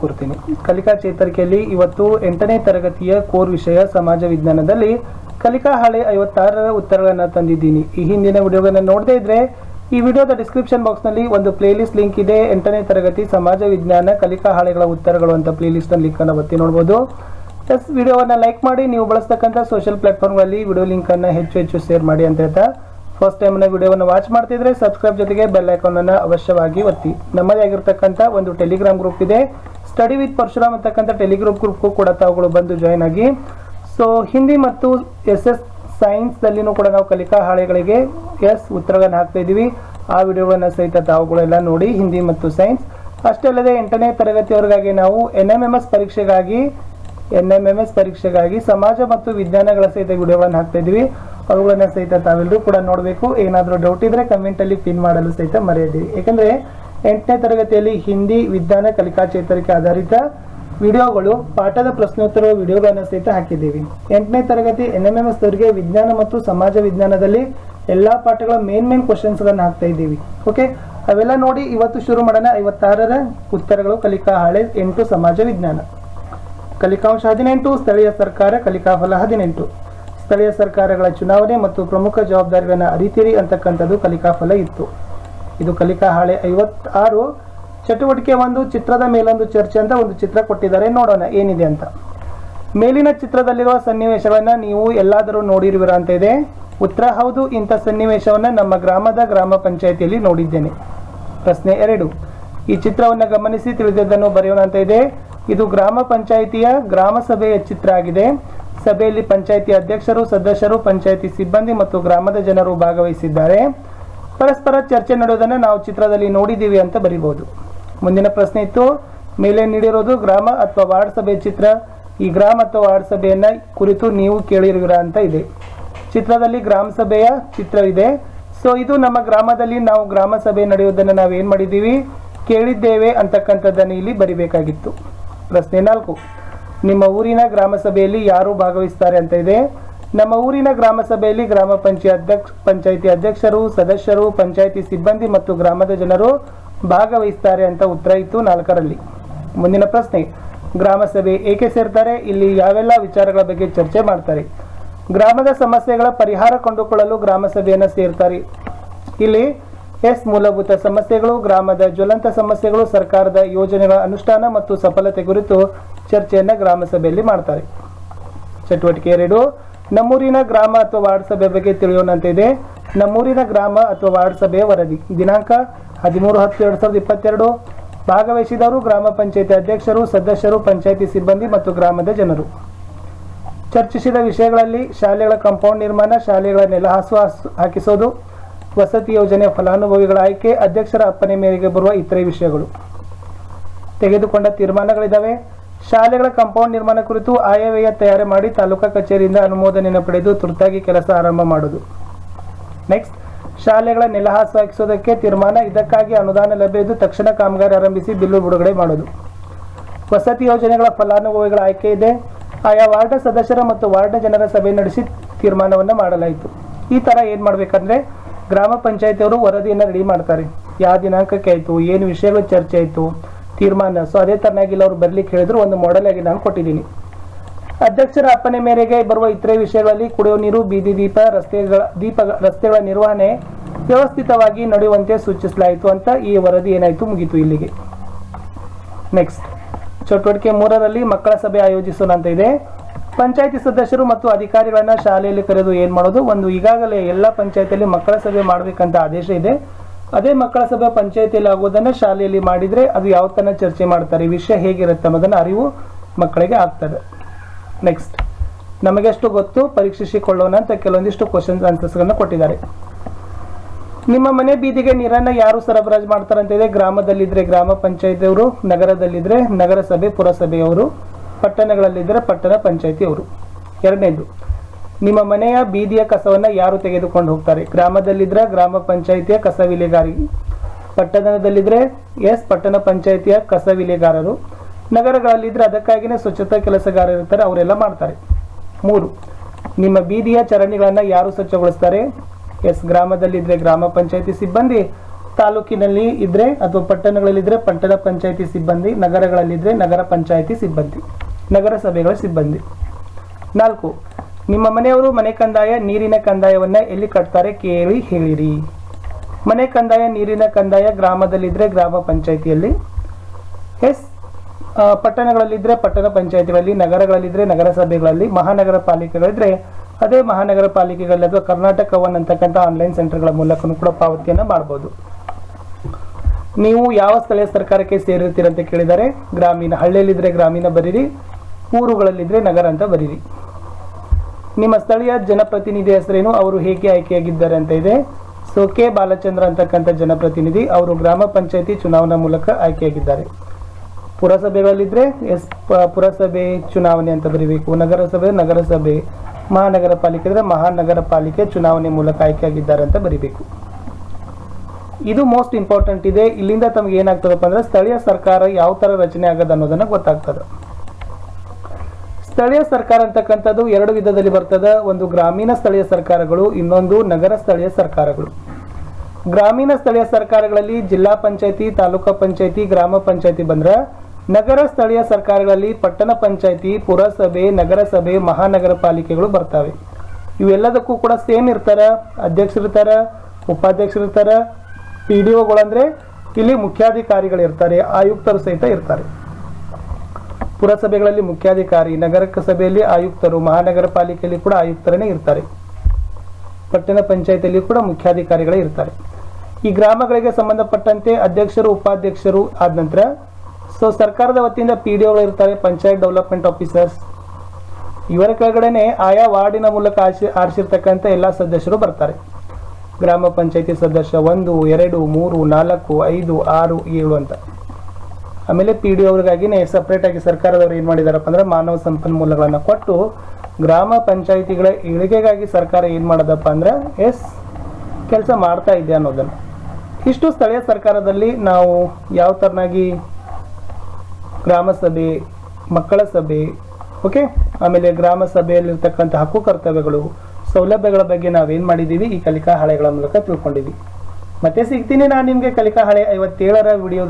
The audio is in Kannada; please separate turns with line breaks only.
ಕೋರ್ತೀನಿ ಕಲಿಕಾ ಚೇತರಿಕೆಯಲ್ಲಿ ಇವತ್ತು ಎಂಟನೇ ತರಗತಿಯ ಕೋರ್ ವಿಷಯ ಸಮಾಜ ವಿಜ್ಞಾನದಲ್ಲಿ ಕಲಿಕಾ ಹಾಳೆ ಐವತ್ತಾರರ ಉತ್ತರಗಳನ್ನು ತಂದಿದ್ದೀನಿ. ಈ ಹಿಂದಿನ ವಿಡಿಯೋಗಳನ್ನು ನೋಡದೇ ಇದ್ರೆ ಈ ವಿಡಿಯೋದ ಡಿಸ್ಕ್ರಿಪ್ಷನ್ ಬಾಕ್ಸ್ನಲ್ಲಿ ಒಂದು ಪ್ಲೇಲಿಸ್ಟ್ ಲಿಂಕ್ ಇದೆ. ಎಂಟನೇ ತರಗತಿ ಸಮಾಜ ವಿಜ್ಞಾನ ಕಲಿಕಾ ಹಾಳೆಗಳ ಉತ್ತರಗಳು ಅಂತ ಪ್ಲೇಲಿಸ್ಟ್ ಲಿಂಕ್ ಅನ್ನು ಒತ್ತಿ ನೋಡ್ಬೋದು. ಪ್ಲಸ್ ವಿಡಿಯೋವನ್ನ ಲೈಕ್ ಮಾಡಿ, ನೀವು ಬಳಸ್ತಕ್ಕಂಥ ಸೋಷಿಯಲ್ ಪ್ಲಾಟ್ಫಾರ್ಮ್ಗಳಲ್ಲಿ ವಿಡಿಯೋ ಲಿಂಕ್ ಅನ್ನ ಹೆಚ್ಚು ಹೆಚ್ಚು ಶೇರ್ ಮಾಡಿ ಅಂತ ಹೇಳ್ತಾ ಫಸ್ಟ್ ಟೈಮ್ ವಿಡಿಯೋವನ್ನು ವಾಚ್ ಮಾಡ್ತಿದ್ರೆ ಸಬ್ಸ್ಕ್ರೈಬ್ ಜೊತೆಗೆ ಬೆಲ್ ಐಕಾನ್ ಅನ್ನು ಅವಶ್ಯವಾಗಿ ಒತ್ತಿ. ನಮ್ಮದೇ ಆಗಿರ್ತಕ್ಕಂಥ ಒಂದು ಟೆಲಿಗ್ರಾಮ್ ಗ್ರೂಪ್ ಇದೆ. ಸ್ಟಡಿ ವಿತ್ ಪರಶುರಾಮ್ ಅಂತಕ್ಕಂಥ ಟೆಲಿಗ್ರಾಮ್ ಗ್ರೂಪ್ಗೂ ಕೂಡ ತಾವುಗಳು ಬಂದು ಜಾಯ್ನ್ ಆಗಿ. ಸೊ ಹಿಂದಿ ಮತ್ತು ಎಸ್ ಎಸ್ ಸೈನ್ಸ್ದಲ್ಲಿನೂ ಕೂಡ ನಾವು ಕಲಿಕಾ ಹಾಳೆಗಳಿಗೆ ಎಸ್ ಉತ್ತರಗಳನ್ನು ಹಾಕ್ತಾ ಇದ್ದೀವಿ. ಆ ವಿಡಿಯೋಗಳನ್ನು ಸಹಿತ ತಾವುಗಳೆಲ್ಲ ನೋಡಿ ಹಿಂದಿ ಮತ್ತು ಸೈನ್ಸ್ ಅಷ್ಟೇ ಅಲ್ಲದೆ ಎಂಟನೇ ತರಗತಿಯವರೆಗಾಗಿ ನಾವು ಎನ್ ಎಂ ಎಂ ಎಸ್ ಪರೀಕ್ಷೆಗಾಗಿ ಎನ್ ಎಂ ಎಂ ಎಸ್ ಪರೀಕ್ಷೆಗಾಗಿ ಸಮಾಜ ಮತ್ತು ವಿಜ್ಞಾನಗಳ ಸಹಿತ ವಿಡಿಯೋಗಳನ್ನು ಹಾಕ್ತಾ ಇದ್ದೀವಿ. ಅವುಗಳನ್ನ ಸಹಿತ ತಾವೆಲ್ಲರೂ ಕೂಡ ನೋಡಬೇಕು. ಏನಾದರೂ ಡೌಟ್ ಇದ್ರೆ ಕಮೆಂಟ್ ಅಲ್ಲಿ ಪಿನ್ ಮಾಡಲು ಸಹಿತ ಮರೆಯದಿರಿ. ಯಾಕಂದ್ರೆ ಎಂಟನೇ ತರಗತಿಯಲ್ಲಿ ಹಿಂದಿ ವಿಜ್ಞಾನ ಕಲಿಕಾ ಚೇತರಿಕೆ ಆಧಾರಿತ ವಿಡಿಯೋಗಳು, ಪಾಠದ ಪ್ರಶ್ನೋತ್ತರ ವಿಡಿಯೋಗಳನ್ನು ಸಹಿತ ಹಾಕಿದ್ದೀವಿ. ಎಂಟನೇ ತರಗತಿ ಎನ್ ಎಂ ಎಂ ಎಸ್ ಅವರಿಗೆ ವಿಜ್ಞಾನ ಮತ್ತು ಸಮಾಜ ವಿಜ್ಞಾನದಲ್ಲಿ ಎಲ್ಲಾ ಪಾಠಗಳ ಮೇನ್ ಮೇನ್ ಕ್ವಶನ್ಸ್ ಗಳನ್ನ ಹಾಕ್ತಾ ಇದ್ದೀವಿ. ಓಕೆ ಅವೆಲ್ಲ ನೋಡಿ ಇವತ್ತು ಶುರು ಮಾಡೋಣ. ಐವತ್ತಾರರ ಉತ್ತರಗಳು ಕಲಿಕಾ ಹಾಳೆ ಎಂಟು ಸಮಾಜ ವಿಜ್ಞಾನ. ಕಲಿಕಾಂಶ ಹದಿನೆಂಟು, ಸ್ಥಳೀಯ ಸರ್ಕಾರ ಕಲಿಕಾ ಫಲ ಹದಿನೆಂಟು. ಸ್ಥಳೀಯ ಸರ್ಕಾರಗಳ ಚುನಾವಣೆ ಮತ್ತು ಪ್ರಮುಖ ಜವಾಬ್ದಾರಿಗಳನ್ನು ಅರಿತಿರಿ ಅಂತಕ್ಕಂಥದ್ದು ಕಲಿಕಾ ಫಲ ಇತ್ತು. ಇದು ಕಲಿಕಾ ಹಾಳೆ ಐವತ್ತಾರು. ಚಟುವಟಿಕೆ ಒಂದು, ಚಿತ್ರದ ಮೇಲೊಂದು ಚರ್ಚೆ ಅಂತ ಒಂದು ಚಿತ್ರ ಕೊಟ್ಟಿದ್ದಾರೆ. ನೋಡೋಣ ಏನಿದೆ ಅಂತ. ಮೇಲಿನ ಚಿತ್ರದಲ್ಲಿರುವ ಸನ್ನಿವೇಶವನ್ನ ನೀವು ಎಲ್ಲಾದರೂ ನೋಡಿರುವಿರ ಇದೆ. ಉತ್ತರ ಹೌದು, ಇಂಥ ಸನ್ನಿವೇಶವನ್ನ ನಮ್ಮ ಗ್ರಾಮದ ಗ್ರಾಮ ಪಂಚಾಯಿತಿಯಲ್ಲಿ ನೋಡಿದ್ದೇನೆ. ಪ್ರಶ್ನೆ ಎರಡು. ಈ ಚಿತ್ರವನ್ನು ಗಮನಿಸಿ ತಿಳಿದದ್ದನ್ನು ಬರೆಯೋಣ ಇದೆ. ಇದು ಗ್ರಾಮ ಪಂಚಾಯಿತಿಯ ಗ್ರಾಮ ಸಭೆಯ ಚಿತ್ರ ಆಗಿದೆ. ಸಭೆಯಲ್ಲಿ ಪಂಚಾಯಿತಿ ಅಧ್ಯಕ್ಷರು, ಸದಸ್ಯರು, ಪಂಚಾಯಿತಿ ಸಿಬ್ಬಂದಿ ಮತ್ತು ಗ್ರಾಮದ ಜನರು ಭಾಗವಹಿಸಿದ್ದಾರೆ. ಪರಸ್ಪರ ಚರ್ಚೆ ನಡೆಯೋದನ್ನ ನಾವು ಚಿತ್ರದಲ್ಲಿ ನೋಡಿದ್ದೀವಿ ಅಂತ ಬರಿಬಹುದು. ಮುಂದಿನ ಪ್ರಶ್ನೆ ಇತ್ತು, ಮೇಲೆ ನೀಡಿರೋದು ಗ್ರಾಮ ಅಥವಾ ವಾರ್ಡ್ ಸಭೆ ಚಿತ್ರ. ಈ ಗ್ರಾಮ ಅಥವಾ ವಾರ್ಡ್ ಸಭೆಯನ್ನ ಕುರಿತು ನೀವು ಕೇಳಿರುವಿರಾ ಅಂತ ಇದೆ. ಚಿತ್ರದಲ್ಲಿ ಗ್ರಾಮ ಸಭೆಯ ಚಿತ್ರವಿದೆ. ಸೊ ಇದು ನಮ್ಮ ಗ್ರಾಮದಲ್ಲಿ ನಾವು ಗ್ರಾಮ ಸಭೆ ನಡೆಯುವುದನ್ನು ನಾವು ಏನ್ ಮಾಡಿದ್ದೀವಿ? ಕೇಳಿದ್ದೇವೆ ಅಂತಕ್ಕಂಥದ್ದನ್ನು ಇಲ್ಲಿ ಬರಿಬೇಕಾಗಿತ್ತು. ಪ್ರಶ್ನೆ ನಾಲ್ಕು. ನಿಮ್ಮ ಊರಿನ ಗ್ರಾಮ ಸಭೆಯಲ್ಲಿ ಯಾರು ಭಾಗವಹಿಸ್ತಾರೆ ಅಂತ ಇದೆ. ನಮ್ಮ ಊರಿನ ಗ್ರಾಮ ಸಭೆಯಲ್ಲಿ ಗ್ರಾಮ ಪಂಚಾಯತ್ ಅಧ್ಯಕ್ಷ, ಪಂಚಾಯಿತಿ ಅಧ್ಯಕ್ಷರು, ಸದಸ್ಯರು, ಪಂಚಾಯಿತಿ ಸಿಬ್ಬಂದಿ ಮತ್ತು ಗ್ರಾಮದ ಜನರು ಭಾಗವಹಿಸ್ತಾರೆ ಅಂತ ಉತ್ತರ ಇತ್ತು ನಾಲ್ಕರಲ್ಲಿ. ಮುಂದಿನ ಪ್ರಶ್ನೆ, ಗ್ರಾಮ ಸಭೆ ಏಕೆ ಸೇರ್ತಾರೆ? ಇಲ್ಲಿ ಯಾವೆಲ್ಲ ವಿಚಾರಗಳ ಬಗ್ಗೆ ಚರ್ಚೆ ಮಾಡ್ತಾರೆ. ಗ್ರಾಮದ ಸಮಸ್ಯೆಗಳ ಪರಿಹಾರ ಕಂಡುಕೊಳ್ಳಲು ಗ್ರಾಮ ಸಭೆಯನ್ನು ಸೇರ್ತಾರೆ. ಇಲ್ಲಿ ಎಸ್ ಮೂಲಭೂತ ಸಮಸ್ಯೆಗಳು, ಗ್ರಾಮದ ಜ್ವಲಂತ ಸಮಸ್ಯೆಗಳು, ಸರ್ಕಾರದ ಯೋಜನೆಗಳ ಅನುಷ್ಠಾನ ಮತ್ತು ಸಫಲತೆ ಕುರಿತು ಚರ್ಚೆಯನ್ನು ಗ್ರಾಮ ಸಭೆಯಲ್ಲಿ ಮಾಡ್ತಾರೆ. ಚಟುವಟಿಕೆ ಎರಡು, ನಮ್ಮೂರಿನ ಗ್ರಾಮ ಅಥವಾ ವಾರ್ಡ್ ಸಭೆ ಬಗ್ಗೆ ತಿಳಿಯೋಣಂತಿದೆ. ನಮ್ಮೂರಿನ ಗ್ರಾಮ ಅಥವಾ ವಾರ್ಡ್ ಸಭೆಯ ವರದಿ. ದಿನಾಂಕ, ಹದಿಮೂರು ಹತ್ತು ಎರಡು ಸಾವಿರದ ಇಪ್ಪತ್ತೆರಡು. ಭಾಗವಹಿಸಿದವರು ಗ್ರಾಮ ಪಂಚಾಯತಿ ಅಧ್ಯಕ್ಷರು, ಸದಸ್ಯರು, ಪಂಚಾಯತಿ ಸಿಬ್ಬಂದಿ ಮತ್ತು ಗ್ರಾಮದ ಜನರು. ಚರ್ಚಿಸಿದ ವಿಷಯಗಳಲ್ಲಿ ಶಾಲೆಗಳ ಕಾಂಪೌಂಡ್ ನಿರ್ಮಾಣ, ಶಾಲೆಗಳ ನೆಲಹಾಸು ಹಾಸು- ಹಾಕಿಸೋದು. ವಸತಿ ಯೋಜನೆ ಫಲಾನುಭವಿಗಳ ಆಯ್ಕೆ, ಅಧ್ಯಕ್ಷರ ಅಪ್ಪನೆ ಮೇರೆಗೆ ಬರುವ ಇತರೆ ವಿಷಯಗಳು. ತೆಗೆದುಕೊಂಡ ತೀರ್ಮಾನಗಳಿದ್ದಾವೆ ಶಾಲೆಗಳ ಕಾಂಪೌಂಡ್ ನಿರ್ಮಾಣ ಕುರಿತು ಆಯವ್ಯಯ ತಯಾರಿ ಮಾಡಿ ತಾಲೂಕಾ ಕಚೇರಿಯಿಂದ ಅನುಮೋದನೆಯನ್ನು ಪಡೆದು ತುರ್ತಾಗಿ ಕೆಲಸ ಆರಂಭ ಮಾಡುವುದು. ನೆಕ್ಸ್ಟ್ ಶಾಲೆಗಳ ನೆಲಹಾಸು ಹಾಕಿಸೋದಕ್ಕೆ ತೀರ್ಮಾನ. ಇದಕ್ಕಾಗಿ ಅನುದಾನ ಲಭ್ಯ ತಕ್ಷಣ ಕಾಮಗಾರಿ ಆರಂಭಿಸಿ ಬಿಲ್ಲು ಬಿಡುಗಡೆ ಮಾಡುವುದು. ವಸತಿ ಯೋಜನೆಗಳ ಫಲಾನುಭವಿಗಳ ಆಯ್ಕೆ ಇದೆ. ಆಯಾ ವಾರ್ಡ್ ಸದಸ್ಯರ ಮತ್ತು ವಾರ್ಡ್ ಜನರ ಸಭೆ ನಡೆಸಿ ತೀರ್ಮಾನವನ್ನು ಮಾಡಲಾಯಿತು. ಈ ತರ ಏನು ಮಾಡ್ಬೇಕಂದ್ರೆ ಗ್ರಾಮ ಪಂಚಾಯತಿಯವರು ವರದಿಯನ್ನು ರೆಡಿ ಮಾಡ್ತಾರೆ. ಯಾವ ದಿನಾಂಕಕ್ಕೆ ಆಯ್ತು? ಏನು ವಿಷಯಗಳು ಚರ್ಚೆ ಆಯ್ತು? ತೀರ್ಮಾನ. ಸೊ ಅದೇ ತರನಾಗಿಲ್ಲ ಅವ್ರು ಬರ್ಲಿಕ್ಕೆ ಹೇಳಿದ್ರು. ಒಂದು ಮಾಡೆಲ್ ಆಗಿ ನಾನು ಕೊಟ್ಟಿದ್ದೀನಿ. ಅಧ್ಯಕ್ಷರ ಅಪ್ಪನೆ ಮೇರೆಗೆ ಬರುವ ಇತರೆ ವಿಷಯಗಳಲ್ಲಿ ಕುಡಿಯುವ ನೀರು, ಬೀದಿ ದೀಪ, ರಸ್ತೆಗಳ ದೀಪ, ರಸ್ತೆಗಳ ನಿರ್ವಹಣೆ ವ್ಯವಸ್ಥಿತವಾಗಿ ನಡೆಯುವಂತೆ ಸೂಚಿಸಲಾಯಿತು ಅಂತ ಈ ವರದಿ ಏನಾಯ್ತು ಮುಗೀತು ಇಲ್ಲಿಗೆ. ನೆಕ್ಸ್ಟ್ ಚಟುವಟಿಕೆ ಮೂರರಲ್ಲಿ ಮಕ್ಕಳ ಸಭೆ ಆಯೋಜಿಸೋಣ ಅಂತ ಇದೆ. ಪಂಚಾಯತಿ ಸದಸ್ಯರು ಮತ್ತು ಅಧಿಕಾರಿಗಳನ್ನ ಶಾಲೆಯಲ್ಲಿ ಕರೆದು ಏನ್ ಮಾಡೋದು? ಒಂದು ಈಗಾಗಲೇ ಎಲ್ಲ ಪಂಚಾಯತಿಯಲ್ಲಿ ಮಕ್ಕಳ ಸಭೆ ಮಾಡಬೇಕಂತ ಆದೇಶ ಇದೆ. ಅದೇ ಮಕ್ಕಳ ಸಭೆ ಪಂಚಾಯತಿಯಲ್ಲಿ ಆಗೋದನ್ನ ಶಾಲೆಯಲ್ಲಿ ಮಾಡಿದ್ರೆ ಅದು ಯಾವ ತನ ಚರ್ಚೆ ಮಾಡ್ತಾರೆ? ವಿಷಯ ಹೇಗಿರುತ್ತೆ ಅನ್ನೋದನ್ನ ಅರಿವು ಮಕ್ಕಳಿಗೆ ಆಗ್ತದೆ. ನೆಕ್ಸ್ಟ್ ನಮಗೆಷ್ಟು ಗೊತ್ತು? ಪರೀಕ್ಷಿಸಿಕೊಳ್ಳೋಣ ಅಂತ ಕೆಲವೊಂದಿಷ್ಟು ಕ್ವಶನ್ಸ್ ಆನ್ಸರ್ಸ್ಗಳನ್ನ ಕೊಟ್ಟಿದ್ದಾರೆ. ನಿಮ್ಮ ಮನೆ ಬೀದಿಗೆ ನೀರನ್ನ ಯಾರು ಸರಬರಾಜು ಮಾಡ್ತಾರಂತ ಇದೆ? ಗ್ರಾಮದಲ್ಲಿದ್ರೆ ಗ್ರಾಮ ಪಂಚಾಯತಿಯವರು, ನಗರದಲ್ಲಿದ್ರೆ ನಗರಸಭೆ, ಪುರಸಭೆಯವರು. ಪಟ್ಟಣಗಳಲ್ಲಿದ್ದರೆ ಪಟ್ಟಣ ಪಂಚಾಯತಿಯವರು ಎರಡನೇದು, ನಿಮ್ಮ ಮನೆಯ ಬೀದಿಯ ಕಸವನ್ನು ಯಾರು ತೆಗೆದುಕೊಂಡು ಹೋಗ್ತಾರೆ? ಗ್ರಾಮದಲ್ಲಿದ್ದರೆ ಗ್ರಾಮ ಪಂಚಾಯಿತಿಯ ಕಸ ವಿಲೇಗಾರಿ ಪಟ್ಟಣದಲ್ಲಿದ್ದರೆ ಎಸ್ ಪಟ್ಟಣ ಪಂಚಾಯಿತಿಯ ಕಸ ವಿಲೇಗಾರರು ನಗರಗಳಲ್ಲಿದ್ದರೆ ಅದಕ್ಕಾಗಿನೇ ಸ್ವಚ್ಛತಾ ಕೆಲಸಗಾರರು ಇರ್ತಾರೆ, ಅವರೆಲ್ಲ ಮಾಡ್ತಾರೆ. ಮೂರು, ನಿಮ್ಮ ಬೀದಿಯ ಚರಂಡಿಗಳನ್ನು ಯಾರು ಸ್ವಚ್ಛಗೊಳಿಸ್ತಾರೆ? ಎಸ್, ಗ್ರಾಮದಲ್ಲಿದ್ದರೆ ಗ್ರಾಮ ಪಂಚಾಯಿತಿ ಸಿಬ್ಬಂದಿ, ತಾಲೂಕಿನಲ್ಲಿ ಇದ್ದರೆ ಅಥವಾ ಪಟ್ಟಣಗಳಲ್ಲಿದ್ದರೆ ಪಟ್ಟಣ ಪಂಚಾಯಿತಿ ಸಿಬ್ಬಂದಿ, ನಗರಗಳಲ್ಲಿದ್ದರೆ ನಗರ ಪಂಚಾಯಿತಿ ಸಿಬ್ಬಂದಿ. ನಗರಸಭೆಗಳ ಸಿಬ್ಬಂದಿ. ನಾಲ್ಕು, ನಿಮ್ಮ ಮನೆಯವರು ಮನೆ ಕಂದಾಯ ನೀರಿನ ಕಂದಾಯವನ್ನು ಎಲ್ಲಿ ಕಟ್ತಾರೆ ಕೇಳಿ ಹೇಳಿರಿ. ಮನೆ ಕಂದಾಯ ನೀರಿನ ಕಂದಾಯ ಗ್ರಾಮದಲ್ಲಿದ್ದರೆ ಗ್ರಾಮ ಪಂಚಾಯಿತಿಯಲ್ಲಿ. ಎಸ್ ಪಟ್ಟಣಗಳಲ್ಲಿದ್ದರೆ ಪಟ್ಟಣ ಪಂಚಾಯಿತಿಗಳಲ್ಲಿ ನಗರಗಳಲ್ಲಿದ್ದರೆ ನಗರಸಭೆಗಳಲ್ಲಿ ಮಹಾನಗರ ಪಾಲಿಕೆಗಳಿದ್ದರೆ ಅದೇ ಮಹಾನಗರ ಪಾಲಿಕೆಗಳಲ್ಲಿ ಅಥವಾ ಕರ್ನಾಟಕ ಒನ್ ಅಂತಕ್ಕಂಥ ಆನ್ಲೈನ್ ಸೆಂಟರ್ಗಳ ಮೂಲಕನೂ ಕೂಡ ಪಾವತಿಯನ್ನು ಮಾಡ್ಬೋದು. ನೀವು ಯಾವ ಸ್ಥಳೀಯ ಸರ್ಕಾರಕ್ಕೆ ಸೇರಿರ್ತೀರಂತ ಕೇಳಿದರೆ ಗ್ರಾಮೀಣ ಹಳ್ಳಿಯಲ್ಲಿದ್ದರೆ ಗ್ರಾಮೀಣ ಬರೀರಿ. ಊರುಗಳಲ್ಲಿದ್ರೆ ನಗರ ಅಂತ ಬರೀರಿ. ನಿಮ್ಮ ಸ್ಥಳೀಯ ಜನಪ್ರತಿನಿಧಿ ಹೆಸರೇನು? ಅವರು ಹೇಗೆ ಆಯ್ಕೆಯಾಗಿದ್ದಾರೆ ಅಂತ ಇದೆ. So, K. ಬಾಲಚಂದ್ರ ಅಂತಕ್ಕಂಥ ಜನಪ್ರತಿನಿಧಿ ಅವರು ಗ್ರಾಮ ಪಂಚಾಯತಿ ಚುನಾವಣಾ ಮೂಲಕ ಆಯ್ಕೆಯಾಗಿದ್ದಾರೆ. ಪುರಸಭೆಗಳಲ್ಲಿದ್ರೆ ಎಸ್ ಪುರಸಭೆ ಚುನಾವಣೆ ಅಂತ ಬರೀಬೇಕು. ನಗರಸಭೆ ನಗರಸಭೆ ಮಹಾನಗರ ಪಾಲಿಕೆ ಅಂದರೆ ಮಹಾನಗರ ಪಾಲಿಕೆ ಚುನಾವಣೆ ಮೂಲಕ ಆಯ್ಕೆಯಾಗಿದ್ದಾರೆ ಅಂತ ಬರೀಬೇಕು. ಇದು ಮೋಸ್ಟ್ ಇಂಪಾರ್ಟೆಂಟ್ ಇದೆ. ಇಲ್ಲಿಂದ ತಮಗೆ ಏನಾಗ್ತದಪ್ಪ ಅಂದ್ರೆ, ಸ್ಥಳೀಯ ಸರ್ಕಾರ ಯಾವ ತರ ರಚನೆ ಆಗದ ಅನ್ನೋದನ್ನ ಗೊತ್ತಾಗ್ತದೆ. ಸ್ಥಳೀಯ ಸರ್ಕಾರ ಅಂತಕ್ಕಂಥದ್ದು ಎರಡು ವಿಧದಲ್ಲಿ ಬರ್ತದೆ. ಒಂದು ಗ್ರಾಮೀಣ ಸ್ಥಳೀಯ ಸರ್ಕಾರಗಳು, ಇನ್ನೊಂದು ನಗರ ಸ್ಥಳೀಯ ಸರ್ಕಾರಗಳು. ಗ್ರಾಮೀಣ ಸ್ಥಳೀಯ ಸರ್ಕಾರಗಳಲ್ಲಿ ಜಿಲ್ಲಾ ಪಂಚಾಯತಿ, ತಾಲೂಕಾ ಪಂಚಾಯತಿ, ಗ್ರಾಮ ಪಂಚಾಯತಿ ಬಂದ್ರೆ ನಗರ ಸ್ಥಳೀಯ ಸರ್ಕಾರಗಳಲ್ಲಿ ಪಟ್ಟಣ ಪಂಚಾಯತಿ, ಪುರಸಭೆ, ನಗರಸಭೆ, ಮಹಾನಗರ ಪಾಲಿಕೆಗಳು ಬರ್ತವೆ. ಇವೆಲ್ಲದಕ್ಕೂ ಕೂಡ ಸೇಮ್ ಇರ್ತಾರ, ಅಧ್ಯಕ್ಷರಿರ್ತಾರ, ಉಪಾಧ್ಯಕ್ಷರಿರ್ತಾರ ಪಿ ಡಿ ಒಗಳಂದರೆ ಇಲ್ಲಿ ಮುಖ್ಯಾಧಿಕಾರಿಗಳು ಇರ್ತಾರೆ ಆಯುಕ್ತರು ಸಹಿತ ಇರ್ತಾರೆ. ಪುರಸಭೆಗಳಲ್ಲಿ ಮುಖ್ಯಾಧಿಕಾರಿ ನಗರ ಸಭೆಯಲ್ಲಿ ಆಯುಕ್ತರು, ಮಹಾನಗರ ಪಾಲಿಕೆಯಲ್ಲಿ ಕೂಡ ಆಯುಕ್ತರೇ ಇರ್ತಾರೆ. ಪಟ್ಟಣ ಪಂಚಾಯತಿಯಲ್ಲಿ ಕೂಡ ಮುಖ್ಯಾಧಿಕಾರಿಗಳೇ ಇರ್ತಾರೆ. ಈ ಗ್ರಾಮಗಳಿಗೆ ಸಂಬಂಧಪಟ್ಟಂತೆ ಅಧ್ಯಕ್ಷರು, ಉಪಾಧ್ಯಕ್ಷರು ಆದ ನಂತರ ಸೊ ಸರ್ಕಾರದ ವತಿಯಿಂದ ಪಿ ಡಿ ಇರ್ತಾರೆ, ಪಂಚಾಯತ್ ಡೆವಲಪ್ಮೆಂಟ್ ಆಫೀಸರ್ಸ್. ಇವರ ಕೆಳಗಡೆನೆ ಆಯಾ ವಾರ್ಡಿನ ಮೂಲಕ ಆರಿಸಿ ಆರಿಸಿರ್ತಕ್ಕಂಥ ಎಲ್ಲ ಸದಸ್ಯರು ಬರ್ತಾರೆ. ಗ್ರಾಮ ಪಂಚಾಯತಿ ಸದಸ್ಯ ಒಂದು, ಎರಡು, ಮೂರು, ನಾಲ್ಕು, ಐದು, ಆರು, ಏಳು ಅಂತ. ಆಮೇಲೆ ಪಿ ಡಿ ಅವ್ರಿಗಾಗಿನೇ ಸಪ್ರೇಟ್ ಆಗಿ ಸರ್ಕಾರದವರು ಏನು ಮಾಡಿದಾರಪ್ಪ ಅಂದ್ರೆ ಮಾನವ ಸಂಪನ್ಮೂಲಗಳನ್ನು ಕೊಟ್ಟು ಗ್ರಾಮ ಪಂಚಾಯಿತಿಗಳ ಏಳಿಗೆಗಾಗಿ ಸರ್ಕಾರ ಏನು ಮಾಡೋದಪ್ಪ ಅಂದ್ರೆ ಎಸ್ ಕೆಲಸ ಮಾಡ್ತಾ ಇದೆ ಅನ್ನೋದನ್ನು. ಇಷ್ಟು ಸ್ಥಳೀಯ ಸರ್ಕಾರದಲ್ಲಿ ನಾವು ಯಾವ ಥರನಾಗಿ ಗ್ರಾಮ ಸಭೆ, ಮಕ್ಕಳ ಸಭೆ, ಓಕೆ? ಆಮೇಲೆ ಗ್ರಾಮ ಸಭೆಯಲ್ಲಿರ್ತಕ್ಕಂಥ ಹಕ್ಕು ಕರ್ತವ್ಯಗಳು, ಸೌಲಭ್ಯಗಳ ಬಗ್ಗೆ ನಾವೇನು ಮಾಡಿದ್ದೀವಿ ಈ ಕಲಿಕಾ ಹಾಳೆಗಳ ಮೂಲಕ ತಿಳ್ಕೊಂಡಿದ್ದೀವಿ ಮತ್ತೆ ಸಿಗ್ತೀನಿ ನಾನು ನಿಮಗೆ ಕಲಿಕಾ ಹಾಳೆ ಐವತ್ತೇಳರ ವಿಡಿಯೋ